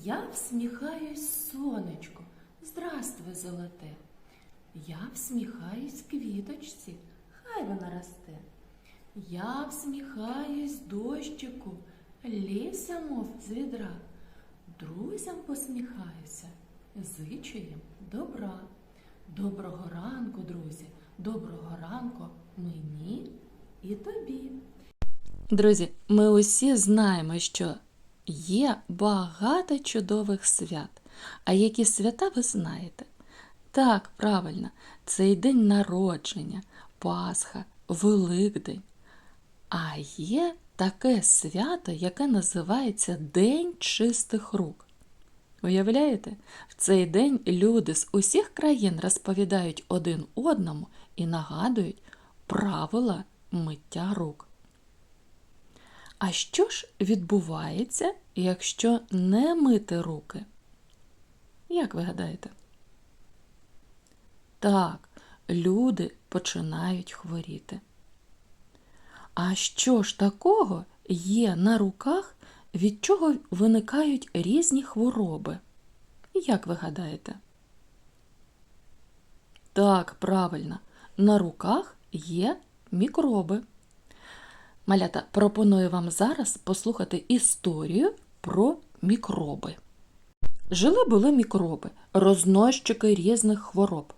Я всміхаюсь сонечко, здравствуй, золоте. Я всміхаюсь квіточці, хай вона росте. Я всміхаюсь дощику, лється, мов з. Друзям посміхаюся, зичу їм добра. Доброго ранку, друзі, доброго ранку мені і тобі. Друзі, ми усі знаємо, що є багато чудових свят. А які свята ви знаєте? Так, правильно, це і день народження, Пасха, Великдень. А є таке свято, яке називається День чистих рук. Уявляєте, в цей день люди з усіх країн розповідають один одному і нагадують правила миття рук. А що ж відбувається, якщо не мити руки? Як ви гадаєте? Так, люди починають хворіти. А що ж такого є на руках, від чого виникають різні хвороби? Як ви гадаєте? Так, правильно, на руках є мікроби. Малята, пропоную вам зараз послухати історію про мікроби. Жили були мікроби, рознощики різних хвороб.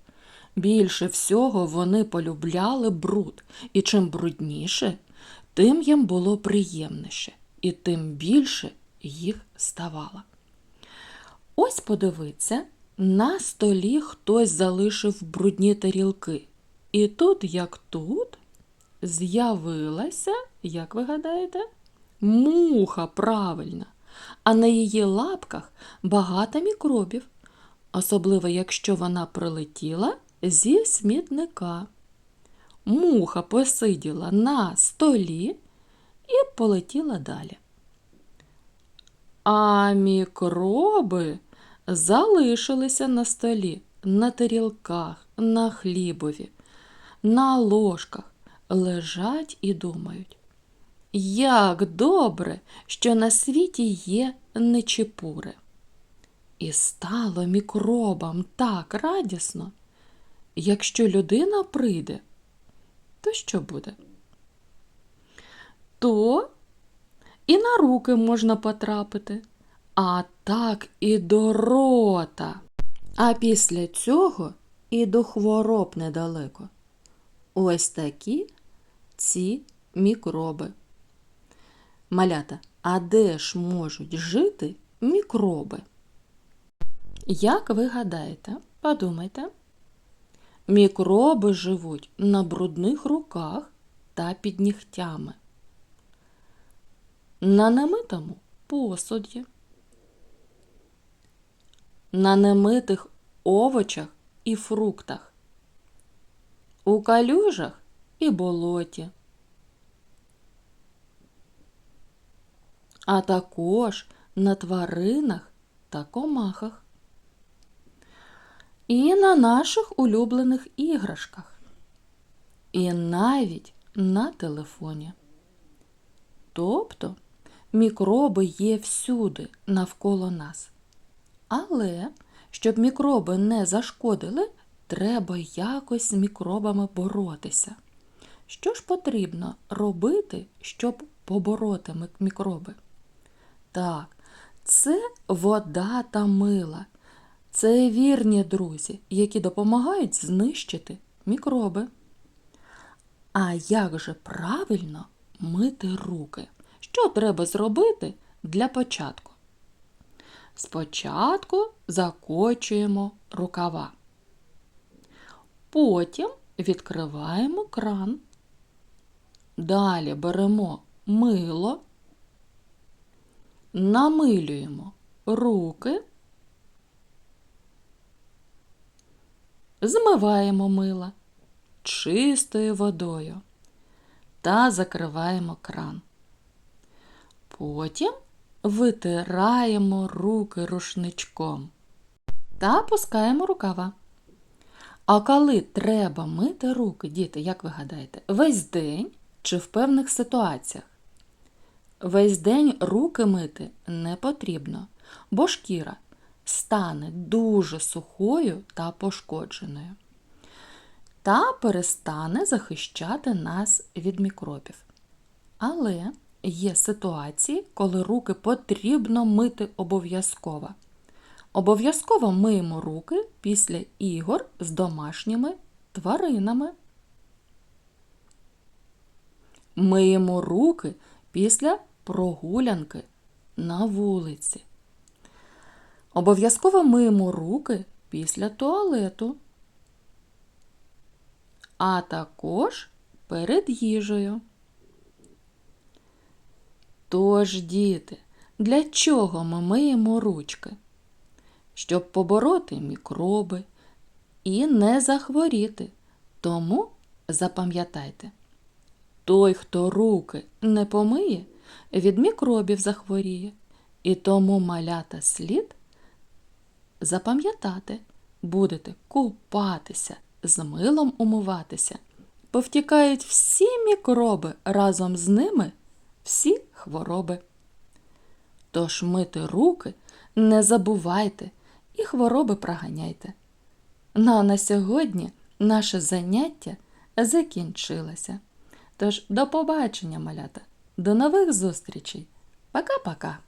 Більше всього вони полюбляли бруд, і чим брудніше, тим їм було приємніше, і тим більше їх ставало. Ось подивиться, на столі хтось залишив брудні тарілки. І тут, як тут, з'явилася, як ви гадаєте, муха правильно, а на її лапках багато мікробів, особливо якщо вона прилетіла зі смітника. Муха посиділа на столі і полетіла далі. А мікроби залишилися на столі, на тарілках, на хлібові, на ложках, лежать і думають. Як добре, що на світі є нечепури. І стало мікробам так радісно. Якщо людина прийде, то що буде? То і на руки можна потрапити, а так і до рота. А після цього і до хвороб недалеко. Ось такі ці мікроби. Малята, а де ж можуть жити мікроби? Як ви гадаєте, подумайте. Мікроби живуть на брудних руках та під нігтями. На немитому посуді, на немитих овочах і фруктах, у калюжах і болоті, а також на тваринах та комахах і на наших улюблених іграшках, і навіть на телефоні. Тобто мікроби є всюди навколо нас. Але щоб мікроби не зашкодили, треба якось з мікробами боротися. Що ж потрібно робити, щоб побороти мікроби? Так, це вода та мила. Це вірні друзі, які допомагають знищити мікроби. А як же правильно мити руки? Що треба зробити для початку? Спочатку закочуємо рукава. Потім відкриваємо кран. Далі беремо мило, намилюємо руки. Змиваємо мила чистою водою та закриваємо кран. Потім витираємо руки рушничком та пускаємо рукава. А коли треба мити руки, діти, як ви гадаєте, весь день чи в певних ситуаціях? Весь день руки мити не потрібно. бо шкіра стане дуже сухою та пошкодженою та перестане захищати нас від мікробів. Але є ситуації, коли руки потрібно мити обов'язково. Обов'язково миємо руки після ігор з домашніми тваринами. Миємо руки після прогулянки на вулиці. Обов'язково миємо руки після туалету, а також перед їжею. Тож, діти, для чого ми миємо ручки? Щоб побороти мікроби і не захворіти. Тому запам'ятайте, той, хто руки не помиє, від мікробів захворіє. І тому малята слід запам'ятати, будете купатися, з милом умиватися, повтікають всі мікроби, разом з ними всі хвороби. Тож мити руки не забувайте і хвороби проганяйте. Ну а на сьогодні наше заняття закінчилося. Тож до побачення, малята, до нових зустрічей. Пока-пока!